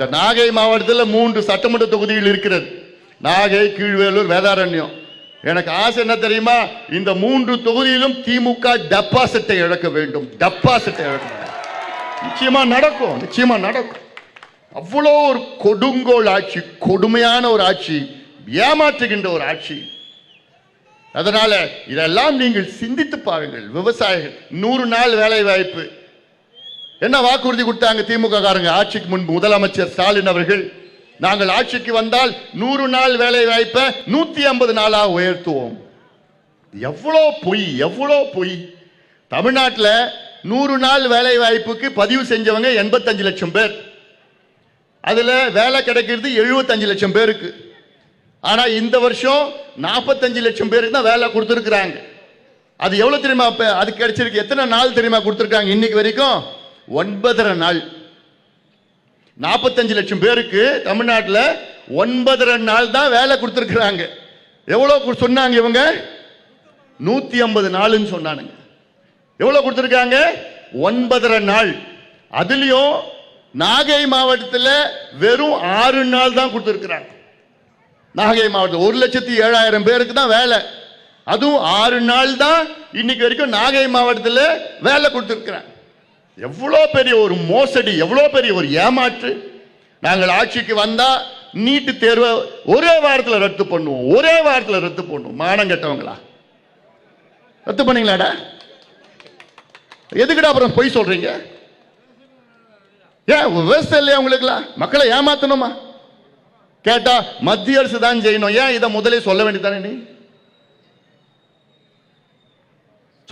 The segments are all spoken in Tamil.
இந்த நாகை மாவட்டத்தில் மூன்று சட்டமன்ற தொகுதிகள் இருக்கிறது. நாகை கீழ்வேலூர் வேதாரண்யம். எனக்கு ஆசை என்ன தெரியுமா? இந்த மூன்று தொகுதியிலும் திமுக டெபாசிட்டை இழக்க வேண்டும். டெபாசிட்டை இழக்க வேண்டும். நிச்சயமா நடக்கும். நிச்சயமா நடக்கும். அவ்வளோ ஒரு கொடுங்கோல் ஆட்சி கொடுமையான ஒரு ஆட்சி ஏமாற்றுகின்ற ஒரு ஆட்சி. அதனால இதெல்லாம் நீங்கள் சிந்தித்து பாருங்கள் விவசாயிகள். நூறு நாள் வேலை வாய்ப்பு என்ன வாக்குறுதி கொடுத்தாங்க திமுக காரங்க ஆட்சிக்கு முன்பு முதலமைச்சர் ஸ்டாலின் அவர்கள் நாங்கள் ஆட்சிக்கு வந்தால் நூறு நாள் வேலை வாய்ப்பை நூத்தி ஐம்பது நாளாக உயர்த்துவோம். எவ்வளோ பொய் எவ்வளோ பொய். தமிழ்நாட்டில் நூறு நாள் வேலை வாய்ப்புக்கு பதிவு செஞ்சவங்க எண்பத்தஞ்சு லட்சம் பேர். அதில் வேலை கிடைக்கிறது எழுபத்தஞ்சு லட்சம் பேருக்கு. ஆனால் இந்த வருஷம் நாற்பத்தஞ்சு லட்சம் பேருக்கு தான் வேலை கொடுத்துருக்குறாங்க. அது எவ்வளோ தெரியுமா அப்ப? அது கிடைச்சிருக்கு. எத்தனை நாள் தெரியுமா கொடுத்துருக்காங்க இன்னைக்கு வரைக்கும்? ஒன்பதரை நாள். நாற்பத்தஞ்சு லட்சம் பேருக்கு தமிழ்நாட்டில் ஒன்பதரை நாள் தான் வேலை கொடுத்துருக்குறாங்க. எவ்வளோ சொன்னாங்க இவங்க? நூற்றி ஐம்பது நாளுன்னு சொன்னானுங்க. எவ்வளோ கொடுத்துருக்காங்க? ஒன்பதரை நாள். அதுலேயும் நாகை மாவட்டத்தில் வெறும் ஆறு நாள் தான் கொடுத்துருக்குறாங்க. நாகை மாவட்டம் ஒரு லட்சத்தி ஏழாயிரம் பேருக்கு தான் வேலை. அதுவும் ஆறு நாள் தான் இன்னைக்கு வரைக்கும் நாகை மாவட்டத்தில் வேலை கொடுத்துருக்குறாங்க. எவ்வளோ பெரிய ஒரு மோசடி எவ்வளோ பெரிய ஒரு ஏமாற்று. நாங்கள் ஆட்சிக்கு வந்தால் நீட்டு தேர்வை ஒரே வாரத்தில் ரத்து பண்ணுவோம் ஒரே வாரத்தில் ரத்து பண்ணுவோம். மானம் கெட்டவங்களா? ரத்து பண்ணீங்களாடா? எதுக்குடா அப்புறம் பொய் சொல்றீங்க? ஏன் விவசாயம் இல்லையா உங்களுக்குலாம்? மக்களை ஏமாத்தணுமா? கேட்டா மத்திய அரசு தான் செய்யணும். ஏன் இதை முதலே சொல்ல வேண்டியதானே நீ?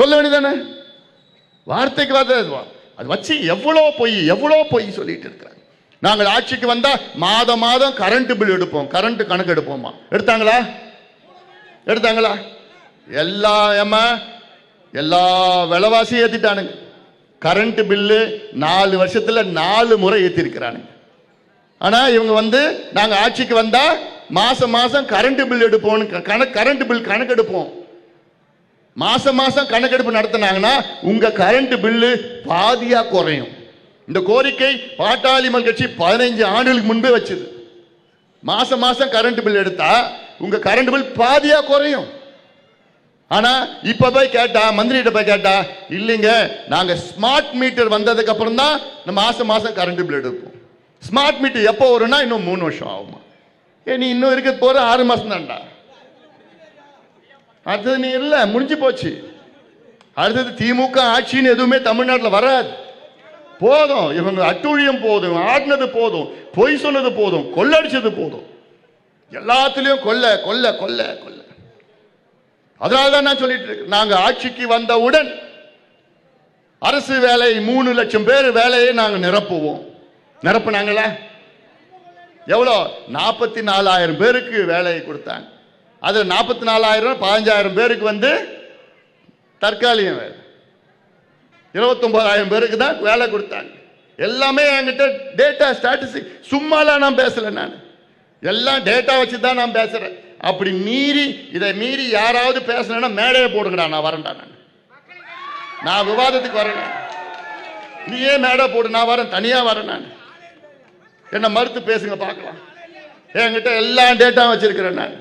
சொல்ல வேண்டியதானே வார்த்தைக்கு வார்த்தை அது வச்சு எவ்வளோ பொய் எவ்வளோ பொய் சொல்லிட்டு இருக்கிறாங்க. நாங்கள் ஆட்சிக்கு வந்தால் மாதம் மாதம் கரண்ட் பில் எடுப்போம் கரண்ட் கணக்கு எடுப்போமா? எடுத்தாங்களா? எடுத்தாங்களா? எல்லா ஏம்மா எல்லா விலைவாசியும் ஏற்றிட்டானுங்க கரண்ட் பில்லு நாலு வருஷத்தில் நாலு முறை ஏற்றிருக்கிறானுங்க ஆனால் இவங்க வந்து நாங்கள் ஆட்சிக்கு வந்தால் மாதம் மாதம் கரண்ட் பில் எடுப்போம் கணக்கு கரண்ட் பில் கணக்கு எடுப்போம். மாசம் மாசம் கணக்கெடுப்பு நடத்தினாங்கன்னா உங்க கரண்ட் பில்லு பாதியா குறையும். இந்த கோரிக்கை பாட்டாளி மல் கட்சி பதினைஞ்சு ஆண்டுகளுக்கு முன்பே வச்சது. மாசம் மாசம் கரண்ட் பில் எடுத்தா உங்க கரண்ட் பில் பாதியா குறையும். ஆனா இப்ப போய் கேட்டா மந்திரிகிட்ட போய் கேட்டா இல்லைங்க நாங்க ஸ்மார்ட் மீட்டர் வந்ததுக்கு அப்புறம் தான் நம்ம மாசம் மாசம் கரண்ட் பில் எடுப்போம். ஸ்மார்ட் மீட்டர் எப்போ வரும்னா இன்னும் மூணு வருஷம் ஆகுமா. ஏ நீ இன்னும் இருக்க போற ஆறு மாசம் தான்டா அடுத்தது நீ இல்லை முடிஞ்சு போச்சு. அடுத்தது திமுக ஆட்சின்னு எதுவுமே தமிழ்நாட்டில் வராது. போதும் இவங்க அட்டூழியம் போதும் ஆடினது போதும் பொய் சொன்னது போதும் கொள்ளடிச்சது போதும். எல்லாத்துலேயும் கொல்ல கொல்ல கொல்ல கொல்ல. அதனால தான் நான் சொல்லிட்டு இருக்கேன். ஆட்சிக்கு வந்தவுடன் அரசு வேலை மூணு லட்சம் பேர் வேலையை நாங்கள் நிரப்புவோம். நிரப்புனாங்களா? எவ்வளோ? நாற்பத்தி நாலாயிரம் பேருக்கு வேலையை கொடுத்தாங்க. அது நாற்பத்தி நாலாயிரம் பதினஞ்சாயிரம் பேருக்கு வந்து தற்காலிகம் வேலை. இருபத்தொன்பதாயிரம் பேருக்கு தான் வேலை கொடுத்தாங்க. எல்லாமே என்கிட்ட டேட்டா ஸ்டாட்டிஸ்டிக் சும்மாலாம் நான் பேசல நான். எல்லாம் டேட்டா வச்சு தான் நான் பேசுகிறேன் அப்படி மீறி இதை மீறி யாராவது பேசணும்னா மேடையை போடுங்கடா நான் வரேன்டா நான். நான் விவாதத்துக்கு வரேன் நீ ஏன் மேடை போடு நான் வரேன் தனியாக வரேன் நான். என்னை மறுத்து பேசுங்க பார்க்கலாம். என்கிட்ட எல்லா டேட்டா வச்சிருக்கிறேன் நான்.